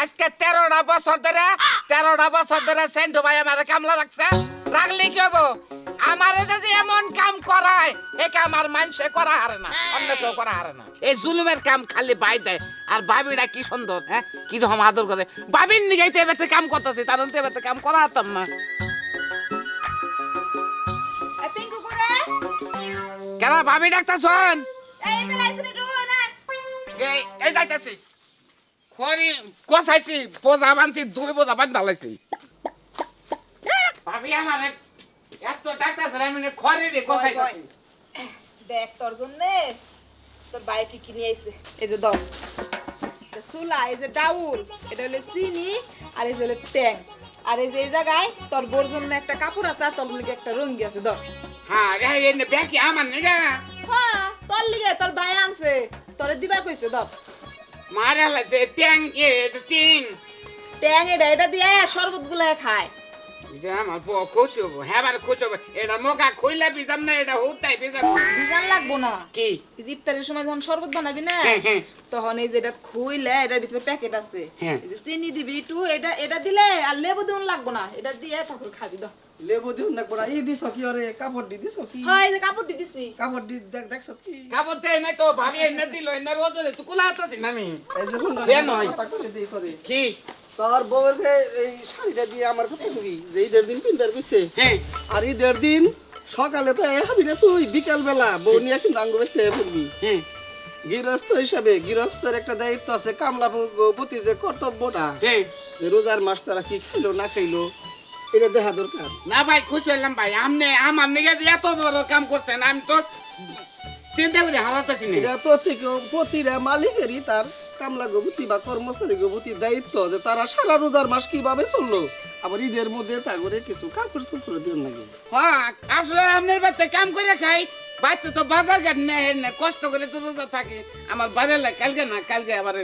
আজকে তেরোটা বছর ধরে তেরোটা বছর ধরে সেন্টু ভাই আমার কামলা রাখছে। রাখলে কি হব? আমার যে এমন কাম করায় এ কাম আর মানুষে করা হারে না অন্য কেউ করা হারে না। এই জুলুমের কাম খালি বাই দেয়। আর বাবিটা কি সুন্দর হ্যাঁ? কি রকম আদর করে। বাবির নিগাইতে এবার কাম করতেছে তার তো এবার কাম করা হাতাম না। কেন ভাবি ডাক্তার শোন এই যাইতাছি। খরি কষাইছি বোঝা বানছি দুই বোঝা বান ডালাইছি ভাবি আমার এত ডাক্তার স্যার আমি রে দেখ তোর জন্য। তোর বাইক কিনে আইছে? এই যে এটা সুলা এই যে ডাউল। এটা হলো চিনি আর এই যে হলো ট্যাং। আর এই যে এই জায়গায় তোর বোর জন্য একটা কাপড় আছে আর তোর লিগে একটা রঙ্গি আছে দাও। হ্যাঁ রে ব্যাকি আমার নিগা হ্যাঁ তোর লিগে তোর ভাই আনছে। তোরে দিবা কইছে দাও। মারে লাগছে ট্যাং এ টিং ট্যাং এটা এটা দিয়ে শরবতগুলা খায়। এটা আমার পো কোচব হ্যাঁ আমার কোচব এটা মোকা খুইলা বিজাম না এটা হুতাই বিজাম। বিজান লাগবো না। কি? ইফতারের সময় যখন শরবত বানাবি না হ্যাঁ, হ্যাঁ। তখন এই যে এটা খুইলে এটার ভিতরে প্যাকেট আছে। হ্যাঁ। এই যে চিনি দিবি একটু এটা এটা দিলে আর লেবু দিন লাগবো না। এটা দিয়ে তারপর খাবি দাও। লেবু দিও না। কোনা এই দিছ কি ওরে? কাপড় দি দিছ কি? হয় এই যে কাপড় দিয়ে দিছি। কাপড় দি দেখ দেখছ কি? কাপড় দেয় নাই তো ভাবি এনে দিল এনে রোদরে তুই কুলা আতাছি না আমি। এই যে এ নয়। দেই কি? তোর বউয়ের এই শাড়িটা দিয়ে আমার কথা কবি যে দেড় দিন পিন্টার হ্যাঁ আর দেড় দিন সকালে তো হাবি না তুই বিকাল বেলা বউ নিয়ে কিন্তু আঙ্গুর পড়বি হ্যাঁ গৃহস্থ হিসাবে গৃহস্থের একটা দায়িত্ব আছে কামলা প্রতি যে কর্তব্যটা। হ্যাঁ যে রোজার মাস তারা কি খাইলো না খাইলো এটা দেখা দরকার। না ভাই খুশি হইলাম ভাই। আমনে আমার নিগে এত বড় কাম করছেন আমি তো চিন্তা করে হারাতেছি না। এটা প্রতি প্রতিটা মালিকেরই তার কামলা গভূতি বা কর্মচারী গভূতির দায়িত্ব যে তারা সারা রোজার মাস কীভাবে চলল। আবার ঈদের মধ্যে তা করে কিছু কাপড় চুপড় দিন লাগে হ্যাঁ আসলে আপনার বাচ্চা কাম করে খাই বাচ্চা তো বাজার ঘাট না কষ্ট করে তো রোজা থাকে। আমার বাজারে কালকে না কালকে আবার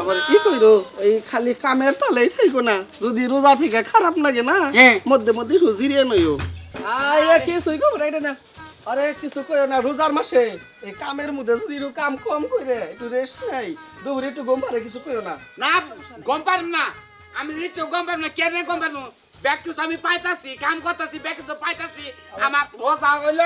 আবার কি কইরো এই খালি কামের তালেই থাইকো না। যদি রোজা থেকে খারাপ লাগে না হ্যাঁ। মধ্যে মধ্যে একটু জিরিয়ে নইও আরে কিছুই খবর? এটা না। আরে কিছু কইও না রোজার মাসে এই কামের মধ্যে যদি একটু কাম কম করে একটু রেস্ট নাই দুপুরে একটু গম পারে কিছু কইও না। না গম পারম না। আমি একটু গম পারম না কেন গম পারব ব্যাগ তো আমি পাইতাছি কাম করতেছি ব্যাগ তো পাইতাছি আমার রোজা হইল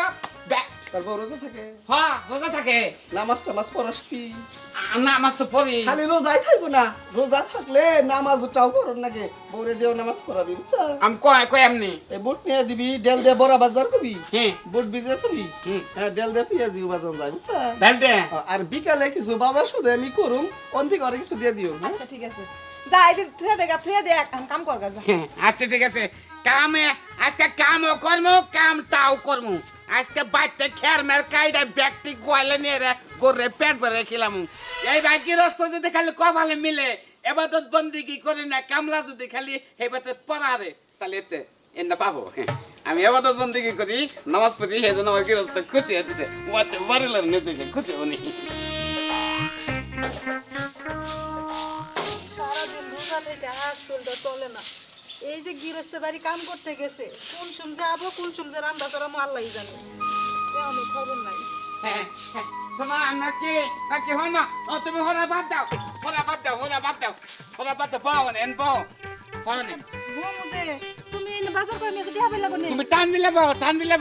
তারপর রোজা থাকে? হ্যাঁ রোজা থাকে। নামাজ টামাজ পড়াস কি? আ- না আমার তো পড়ি। খালি রোজাই থাকব না। রোজা থাকলে নামাজ করুন নাকি বউরে দিও নামাজ পড়াবি বুঝছা? আমি কয় কয় এমনি? এই বুট নিয়ে দিবি ডেল দিয়ে বড়া বাজবার কবি হ্যাঁ। বুট। হ্যাঁ ডেল দিয়ে পেঁয়াজি বাজান যায় বুঝছা? দেন দে আর বিকালে কিছু বাজার শুধু আমি করুম অন্তি করে কিছু দিয়ে দিও হ্যাঁ? আচ্ছা ঠিক আছে। যা এটা থুয়ে দে গা থুয়ে দে এখন কাম কর গা আচ্ছা ঠিক আছে। কামে, আজকে কামও করমু কাম তাও করমু। আজকে বাচ্চা খেয়ার মের কাইডা ব্যক্তি গোয়ালে নিয়ে রে, গোরে পেট ভরে খেলাম। এই ভাই গৃহস্থ যদি খালি কপালে মিলে, এবার তো বন্দিগি করে না, কামলা যদি খালি এবার তো পড়ারে তাহলে এতে এনে পাবো হ্যাঁ। আমি এবার তো বন্দিগি করি, নামাজ পড়ি, সেই জন্য আমার গৃহস্থ খুশি হতেছে ওয়াতে বাড়িলার নিতে খুশি উনি সারাদিন রোজা থেকে হাত চলে না। এই যে গৃহস্থ বাড়ি কাম করতে গেছে কোন সুম যাব কোন সুম যে রান্না করা আল্লাহ জানে। তেমন খবর নাই। হ্যাঁ, হ্যাঁ, শোনো নাকি নাকি হয় না ও তুমি হরা বাদ দাও হরা বাদ দাও হরা বাদ দাও হরা বাদ দাও বউ তুমি বাজার করে নিয়ে টিয়া বেলা করে তুমি টান দিলে টান দিলে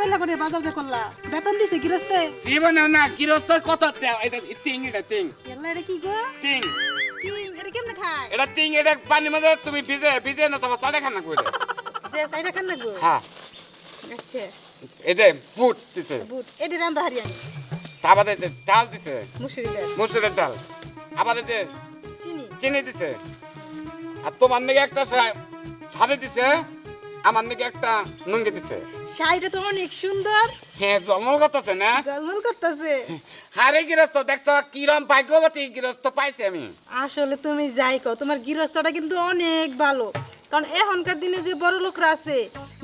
বেলা করে বাজার যে করলা বেতন দিছে গৃহস্থে? জীবন না গৃহস্থ কত চাও এটা তিং এটা তিং এলা এটা কি গো? তিং এটা কেমনে খায়? এটা তিং এটা পানি মধ্যে তুমি ভিজে ভিজে না সব সাদা খানা কইলে। যে সাইডা খান না গো হ্যাঁ। আচ্ছা। এতে বুট দিছে। বুট এটি হারিয়ানি আবার এতে ডাল দিছে। মুসুরি ডাল। চাল ডাল। আবার এতে চিনি। চিনি দিছে। আর তোমার নাকি একটা সা- ছাদে দিছে। আমার নাকি একটা নুঙ্গি দিছে। শাড়িটা তো অনেক সুন্দর। হ্যাঁ জমল করতেছে না? জলমল করতেছে। হারে গৃহস্থ দেখছ কিরম ভাগ্যবতী গৃহস্থ পাইছি আমি। আসলে তুমি যাই তোমার গৃহস্থটা কিন্তু অনেক ভালো। কারণ এখনকার দিনে যে বড় লোকরা আছে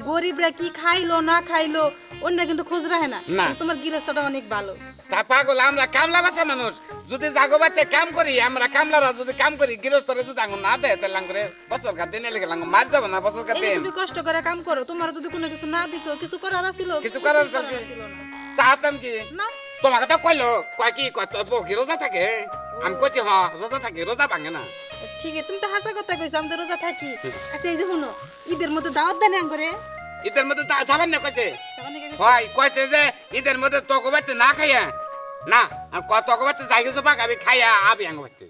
গরিবরা কি খাইলো না খাইলো অন্য কিন্তু খোঁজ রাখে না। না। তোমার গৃহস্থটা অনেক ভালো। তা পাগল আমরা কামলা বাসা মানুষ। যদি জাগো বাচ্চা কাম করি আমরা কামলারা যদি কাম করি গৃহস্থরে যদি আঙুল না দেয় তাহলে আঙ্গুরে বছর কার দিনে লেগে লাঙ্গ মার যাব না বছর দিন? তুমি কষ্ট করে কাম করো তোমার যদি কোনো কিছু না দিত কিছু করার ছিল কিছু করার ছিল কি? চাহাতাম কি? না। তোমাকে তো কইলো কয় কি কয় তোর বউ গৃহস্থ থাকে? আমি কইছি হ রোজা থাকি রোজা ভাঙে না। ঠিক আছে তুমি তো হাসা কথা কইছো আমি তো রোজা থাকি। আচ্ছা এই যে শুনো ঈদের মধ্যে দাওয়াত দেন করে ঈদের মধ্যে তা যাবেন না কইছে। হয় কইছে। যে ঈদের মধ্যে বাড়িতে না খাইয়া না কত বাড়িতে যাই পাক আমি খাইয়া আবি আঙ্গ বাড়িতে